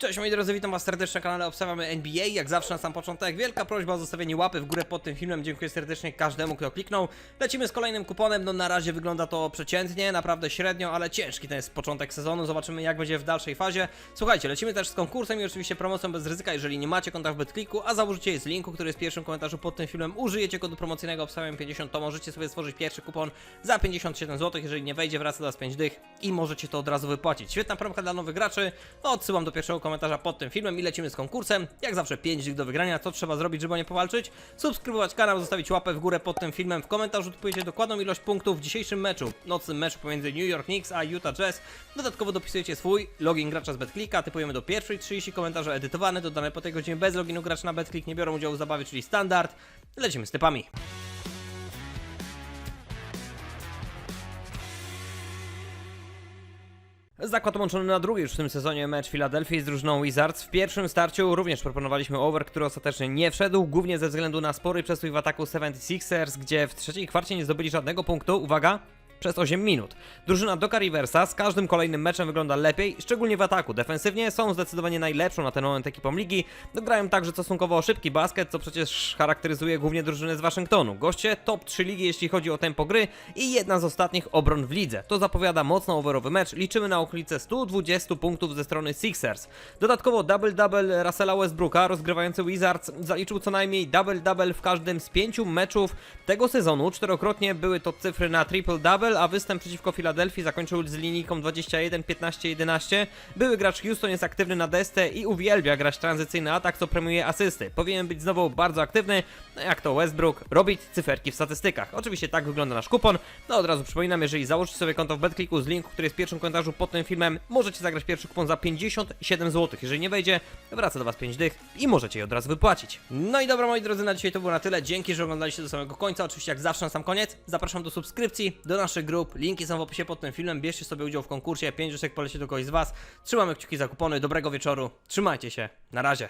Cześć moi drodzy, witam was serdecznie na kanale Obstawiamy NBA. Jak zawsze na sam początek wielka prośba o zostawienie łapy w górę pod tym filmem. Dziękuję serdecznie każdemu, kto kliknął. Lecimy z kolejnym kuponem. No na razie wygląda to przeciętnie, naprawdę średnio, ale ciężki to jest początek sezonu. Zobaczymy jak będzie w dalszej fazie. Słuchajcie, lecimy też z konkursem i oczywiście promocją bez ryzyka. Jeżeli nie macie konta w BetClicku, a założycie je z linku, który jest w pierwszym komentarzu pod tym filmem, użyjecie kodu promocyjnego Obstawiam 50, to możecie sobie stworzyć pierwszy kupon za 57 zł. Jeżeli nie wejdzie, wraca do was 5 dych i możecie to od razu wypłacić. Świetna promka dla nowych graczy. No, odsyłam do pierwszego komentarza pod tym filmem i lecimy z konkursem. Jak zawsze 5 dych do wygrania. Co trzeba zrobić, żeby o nie powalczyć? Subskrybować kanał, zostawić łapę w górę pod tym filmem. W komentarzu typujecie dokładną ilość punktów w dzisiejszym meczu. Nocnym meczu pomiędzy New York Knicks a Utah Jazz. Dodatkowo dopisujecie swój login gracza z BetClicka. Typujemy do pierwszej 30 komentarze edytowane, dodane po tej godzinie bez loginu gracza na BetClick. Nie biorą udziału w zabawie, czyli standard. Lecimy z typami. Zakład łączony na drugi już w tym sezonie mecz Filadelfii z drużyną Wizards. W pierwszym starciu również proponowaliśmy over, który ostatecznie nie wszedł, głównie ze względu na spory przestój w ataku 76ers, gdzie w trzeciej kwarcie nie zdobyli żadnego punktu. Uwaga! Przez 8 minut. Drużyna Doka Riversa z każdym kolejnym meczem wygląda lepiej, szczególnie w ataku. Defensywnie są zdecydowanie najlepszą na ten moment ekipą ligi. Dograją także stosunkowo szybki basket, co przecież charakteryzuje głównie drużynę z Waszyngtonu. Goście top 3 ligi, jeśli chodzi o tempo gry i jedna z ostatnich obron w lidze. To zapowiada mocno overowy mecz. Liczymy na okolice 120 punktów ze strony Sixers. Dodatkowo double-double Russella Westbrooka, rozgrywający Wizards, zaliczył co najmniej double-double w każdym z pięciu meczów tego sezonu. Czterokrotnie były to cyfry na triple-double, a występ przeciwko Filadelfii zakończył z linijką 21-15-11. Były gracz Houston jest aktywny na desce i uwielbia grać tranzycyjny atak, co premiuje asysty. Powinien być znowu bardzo aktywny, no jak to Westbrook, robić cyferki w statystykach. Oczywiście tak wygląda nasz kupon. No od razu przypominam, jeżeli założycie sobie konto w BetClicku z linku, który jest w pierwszym komentarzu pod tym filmem, możecie zagrać pierwszy kupon za 57 zł. Jeżeli nie wejdzie, wraca do Was 5 dych i możecie je od razu wypłacić. No i dobra moi drodzy, na dzisiaj to było na tyle. Dzięki, że oglądaliście do samego końca. Oczywiście jak zawsze na sam koniec, zapraszam do subskrypcji, do naszych grup. Linki są w opisie pod tym filmem. Bierzcie sobie udział w konkursie. 5 dyszek poleci do kogoś z Was. Trzymamy kciuki za kupony. Dobrego wieczoru. Trzymajcie się. Na razie.